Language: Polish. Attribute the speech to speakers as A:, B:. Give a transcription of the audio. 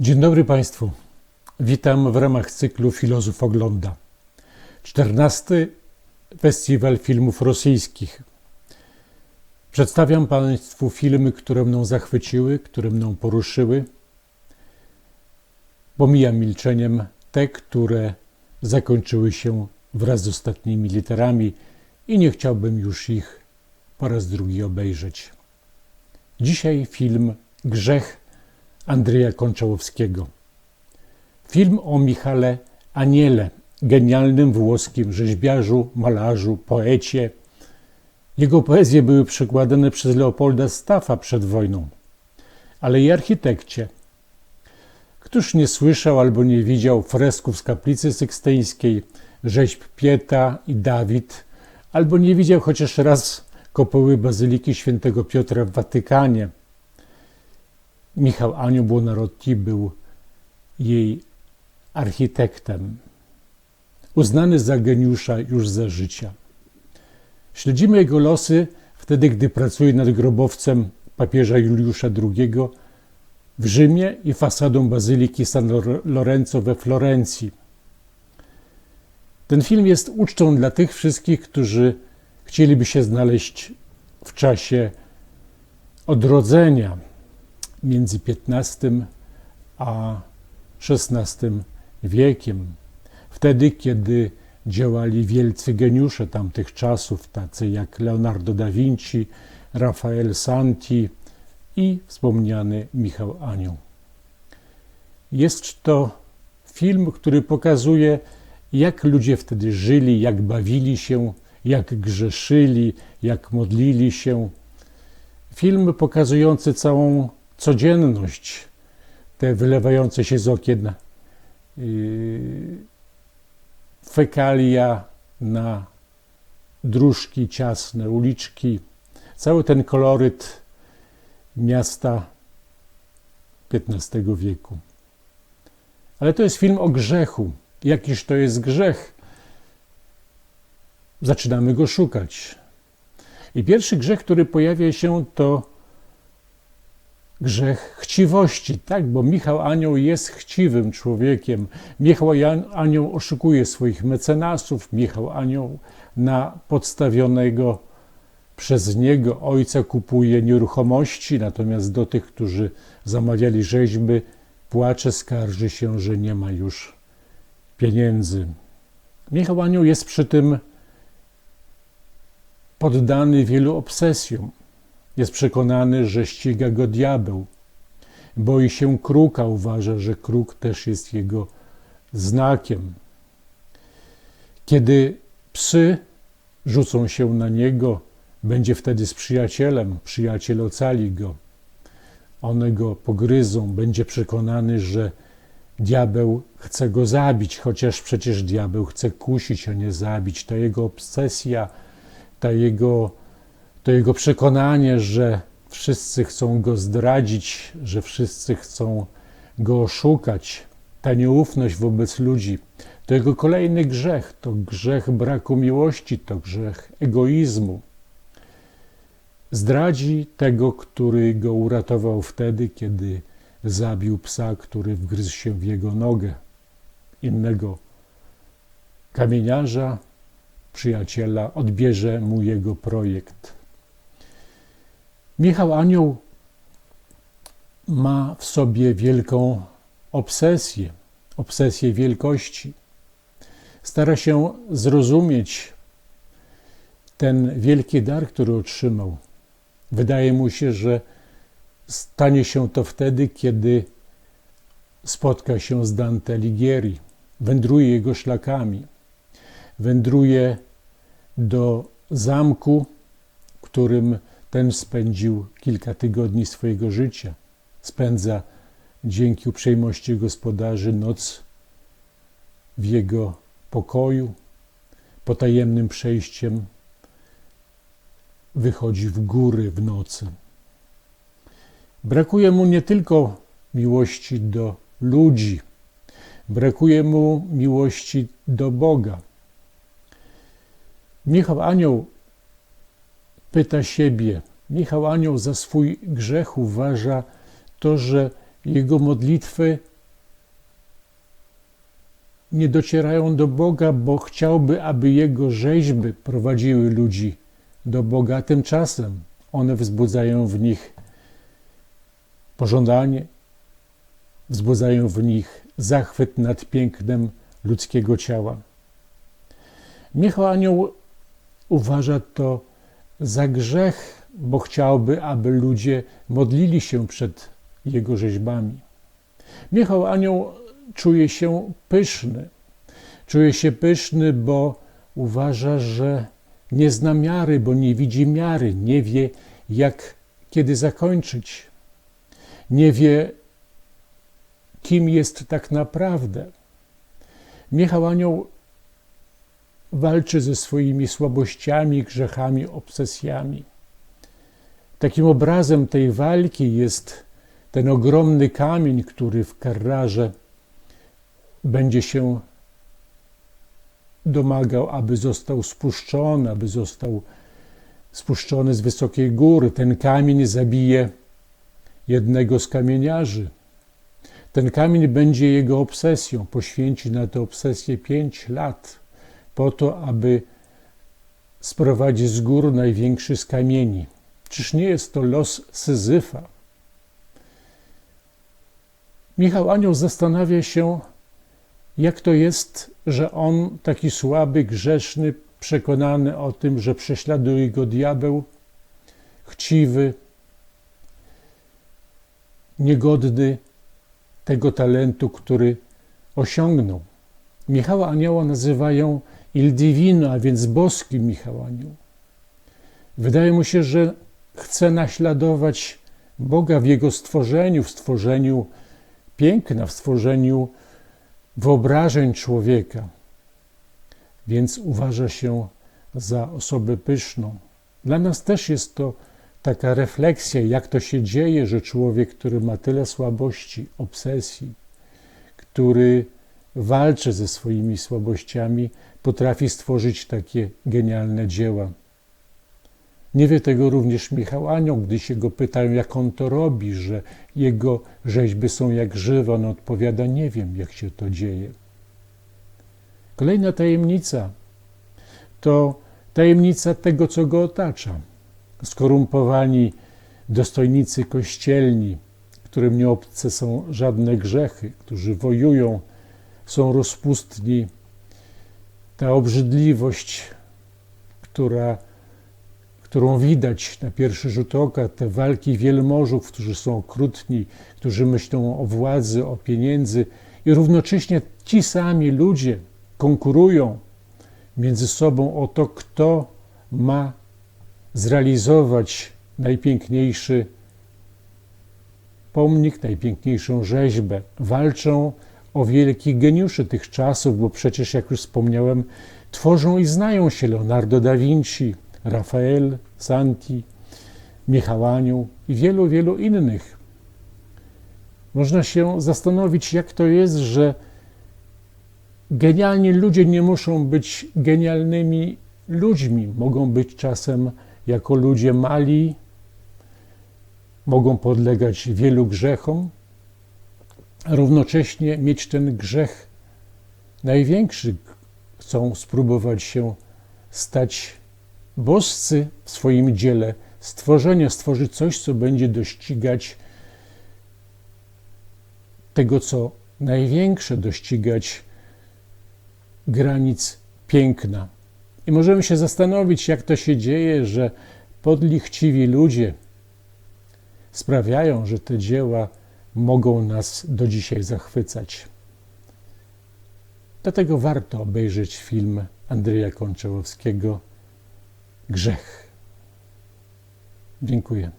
A: Dzień dobry Państwu. Witam w ramach cyklu Filozof Ogląda. 14. Festiwal Filmów Rosyjskich. Przedstawiam Państwu filmy, które mną zachwyciły, które mną poruszyły. Pomijam milczeniem te, które zakończyły się wraz z ostatnimi literami i nie chciałbym już ich po raz drugi obejrzeć. Dzisiaj film Grzech Andrzeja Konczałowskiego. Film o Michale Aniele, genialnym włoskim rzeźbiarzu, malarzu, poecie. Jego poezje były przekładane przez Leopolda Staffa przed wojną, ale i architekcie. Któż nie słyszał albo nie widział fresków z kaplicy sykstyńskiej, rzeźb Pieta i Dawid, albo nie widział chociaż raz kopuły Bazyliki Świętego Piotra w Watykanie – Michał Aniu Buonarotti był jej architektem, uznany za geniusza już za życia. Śledzimy jego losy wtedy, gdy pracuje nad grobowcem papieża Juliusza II w Rzymie i fasadą Bazyliki San Lorenzo we Florencji. Ten film jest ucztą dla tych wszystkich, którzy chcieliby się znaleźć w czasie odrodzenia między XV a XVI wiekiem. Wtedy, kiedy działali wielcy geniusze tamtych czasów, tacy jak Leonardo da Vinci, Rafael Santi i wspomniany Michał Anioł. Jest to film, który pokazuje, jak ludzie wtedy żyli, jak bawili się, jak grzeszyli, jak modlili się. Film pokazujący całą codzienność, te wylewające się z okien yy, fekalia na dróżki ciasne, uliczki, cały ten koloryt miasta XV wieku. Ale to jest film o grzechu. Jakiż to jest grzech? Zaczynamy go szukać. I pierwszy grzech, który pojawia się, to grzech chciwości, tak? Bo Michał Anioł jest chciwym człowiekiem. Michał Anioł oszukuje swoich mecenasów. Michał Anioł na podstawionego przez niego ojca kupuje nieruchomości, natomiast do tych, którzy zamawiali rzeźby, płacze, skarży się, że nie ma już pieniędzy. Michał Anioł jest przy tym poddany wielu obsesjom. Jest przekonany, że ściga go diabeł. Boi się kruka, uważa, że kruk też jest jego znakiem. Kiedy psy rzucą się na niego, będzie wtedy z przyjacielem, przyjaciel ocali go. One go pogryzą, będzie przekonany, że diabeł chce go zabić, chociaż przecież diabeł chce kusić, a nie zabić. Ta jego obsesja, ta jego to jego przekonanie, że wszyscy chcą go zdradzić, że wszyscy chcą go oszukać, ta nieufność wobec ludzi, to jego kolejny grzech, to grzech braku miłości, to grzech egoizmu. Zdradzi tego, który go uratował wtedy, kiedy zabił psa, który wgryzł się w jego nogę. Innego kamieniarza, przyjaciela, odbierze mu jego projekt. Michał Anioł ma w sobie wielką obsesję, obsesję wielkości. Stara się zrozumieć ten wielki dar, który otrzymał. Wydaje mu się, że stanie się to wtedy, kiedy spotka się z Dante Alighieri, wędruje jego szlakami, wędruje do zamku, którym ten spędził kilka tygodni swojego życia. Spędza dzięki uprzejmości gospodarzy noc w jego pokoju. Potajemnym przejściem wychodzi w góry w nocy. Brakuje mu nie tylko miłości do ludzi, brakuje mu miłości do Boga. Michał Anioł pyta siebie, Michał Anioł za swój grzech uważa to, że jego modlitwy nie docierają do Boga, bo chciałby, aby jego rzeźby prowadziły ludzi do Boga. Tymczasem one wzbudzają w nich pożądanie, wzbudzają w nich zachwyt nad pięknem ludzkiego ciała. Michał Anioł uważa to za grzech, bo chciałby, aby ludzie modlili się przed jego rzeźbami. Michał Anioł czuje się pyszny. Czuje się pyszny, bo uważa, że nie zna miary, bo nie widzi miary, nie wie, jak kiedy zakończyć. Nie wie, kim jest tak naprawdę. Michał Anioł walczy ze swoimi słabościami, grzechami, obsesjami. Takim obrazem tej walki jest ten ogromny kamień, który w Karrarze będzie się domagał, aby został spuszczony, aby został spuszczony z wysokiej góry. Ten kamień zabije jednego z kamieniarzy. Ten kamień będzie jego obsesją. Poświęci na tę obsesję pięć lat po to, aby sprowadzić z gór największy z kamieni. Czyż nie jest to los Syzyfa? Michał Anioł zastanawia się, jak to jest, że on, taki słaby, grzeszny, przekonany o tym, że prześladuje go diabeł, chciwy, niegodny tego talentu, który osiągnął. Michała Anioła nazywają Il Divino, a więc boski Michał Anioł. Wydaje mu się, że chce naśladować Boga w jego stworzeniu, w stworzeniu piękna, w stworzeniu wyobrażeń człowieka, więc uważa się za osobę pyszną. Dla nas też jest to taka refleksja, jak to się dzieje, że człowiek, który ma tyle słabości, obsesji, który walczy ze swoimi słabościami, potrafi stworzyć takie genialne dzieła. Nie wie tego również Michał Anioł, gdy się go pytają, jak on to robi, że jego rzeźby są jak żywe. On odpowiada, nie wiem, jak się to dzieje. Kolejna tajemnica to tajemnica tego, co go otacza. Skorumpowani dostojnicy kościelni, którym nie obce są żadne grzechy, którzy wojują, są rozpustni. Ta obrzydliwość, która którą widać na pierwszy rzut oka, te walki wielmożów, którzy są okrutni, którzy myślą o władzy, o pieniędzy i równocześnie ci sami ludzie konkurują między sobą o to, kto ma zrealizować najpiękniejszy pomnik, najpiękniejszą rzeźbę. Walczą o wielkich geniuszy tych czasów, bo przecież, jak już wspomniałem, tworzą i znają się Leonardo da Vinci, Rafael, Santi, Michał Anioł i wielu, wielu innych. Można się zastanowić, jak to jest, że genialni ludzie nie muszą być genialnymi ludźmi. Mogą być czasem jako ludzie mali, mogą podlegać wielu grzechom, a równocześnie mieć ten grzech największy. Chcą spróbować się stać boscy w swoim dziele stworzenia, stworzyć coś, co będzie dościgać tego, co największe, dościgać granic piękna. I możemy się zastanowić, jak to się dzieje, że podli chciwi ludzie sprawiają, że te dzieła mogą nas do dzisiaj zachwycać. Dlatego warto obejrzeć film Andrzeja Konczałowskiego grzech. Dziękuję.